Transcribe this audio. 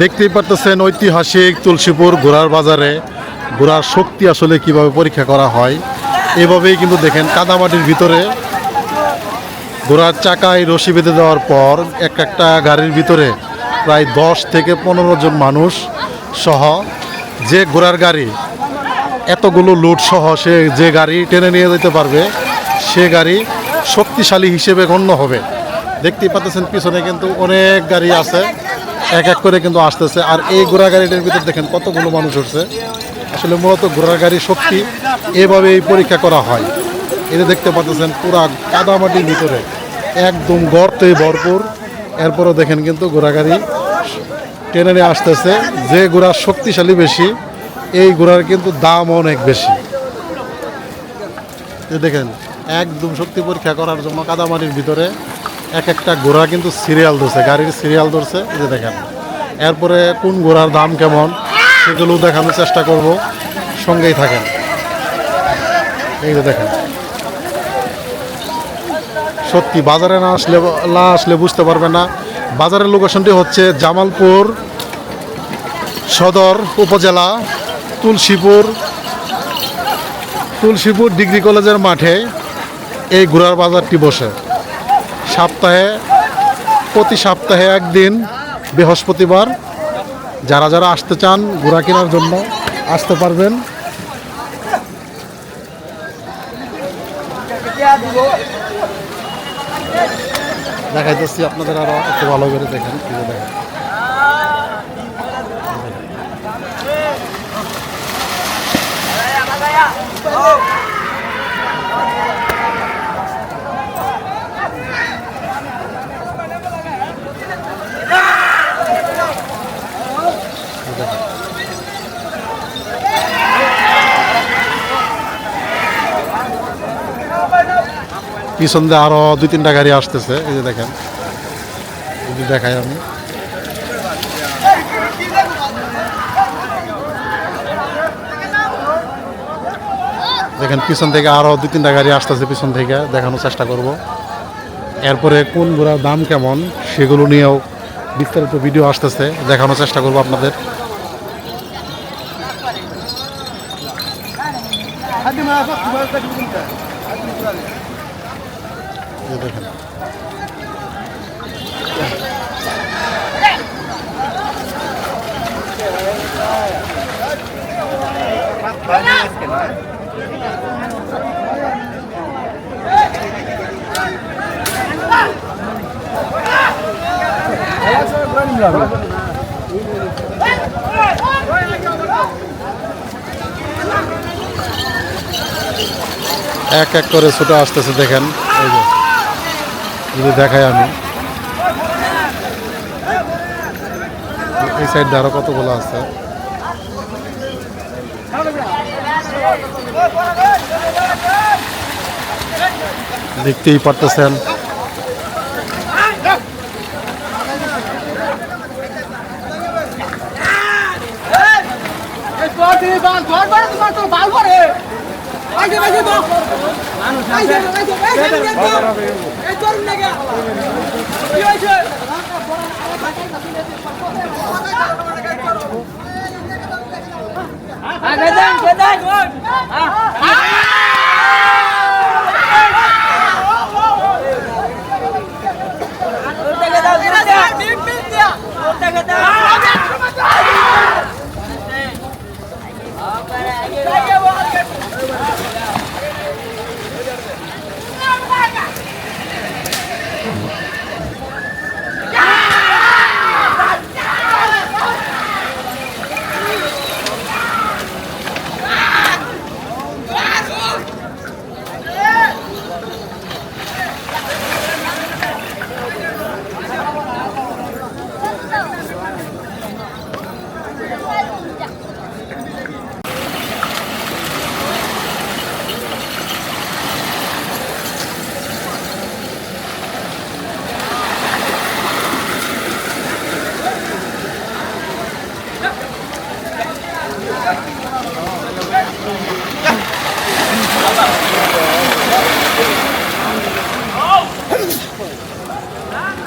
দেখতেই পারতেছেন ঐতিহাসিক তুলসীপুর ঘোড়ার বাজারে। ঘোড়ার শক্তি আসলে কীভাবে পরীক্ষা করা হয়, এভাবেই কিন্তু দেখেন কাদামাটির ভিতরে। ঘোড়ার চাকায় রশি বেঁধে দেওয়ার পর এক একটা গাড়ির ভিতরে প্রায় দশ থেকে পনেরো জন মানুষ সহ যে ঘোড়ার গাড়ি, এতগুলো লোড সহ সে যে গাড়ি টেনে নিয়ে যেতে পারবে, সে গাড়ি শক্তিশালী হিসেবে গণ্য হবে। দেখতেই পাচ্ছেন পিছনে কিন্তু অনেক গাড়ি আছে। এক এক করে কিন্তু আসতেছে। আর এই ঘোড়া গাড়িটার ভিতর দেখেন কতগুলো মানুষ উঠছে। আসলে মূলত ঘোড়ার গাড়ির শক্তি এভাবেই পরীক্ষা করা হয়। এটা দেখতে পাচ্ছেন পুরা কাদামাটির ভিতরে। একদম গর্তে ভরপুর। এরপরও দেখেন কিন্তু ঘোড়া গাড়ি টেনে নিয়ে আসতেছে। যে ঘোড়ার শক্তিশালী বেশি, এই ঘোড়ার কিন্তু দাম অনেক বেশি। এই দেখেন, একদম শক্তি পরীক্ষা করার জন্য কাদামাটির ভিতরে এক একটা ঘোড়া কিন্তু সিরিয়াল ধরছে, গাড়ির সিরিয়াল ধরছে, এই যে দেখেন। এরপরে কোন ঘোড়ার দাম কেমন, সেগুলো দেখানোর চেষ্টা করব, সঙ্গেই থাকেন। এই যে দেখেন। সত্যি, বাজারে না আসলে না আসলে বুঝতে পারবে না। বাজারের লোকেশনটি হচ্ছে জামালপুর সদর উপজেলা, তুলসীপুর তুলসীপুর ডিগ্রি কলেজের মাঠে এই ঘোড়ার বাজারটি বসে। সপ্তাহে, প্রতি সপ্তাহে একদিন বৃহস্পতিবার যারা যারা আসতে চান ঘোড়া কেনার জন্য আসতে পারবেন। দেখাইতেছি আপনাদের আরও একটু ভালো করে দেখেন, কি যে পিছন দিয়ে আরও দুই, তিনটা গাড়ি আসতেছে। এই যে দেখেন। দেখাই আমি। দেখেন, পিছন থেকে আরও দুই, তিনটা গাড়ি আসতেছে পিছন থেকে। দেখানোর চেষ্টা করব। এরপরে কোন ঘোড়ার দাম কেমন, সেগুলো নিয়েও বিস্তারিত ভিডিও আসতেছে। দেখানোর চেষ্টা করব আপনাদের। এই যে দেখেন এক এক করে ছুটে আসতেছে দেখেন। এই যে। যদি দেখাই আমি। এই সাইড আরও কতগুলো আছে? দেখতেই পারতেছেন। বাল বাল বাল বাল বাল মানুষ Mm -hmm.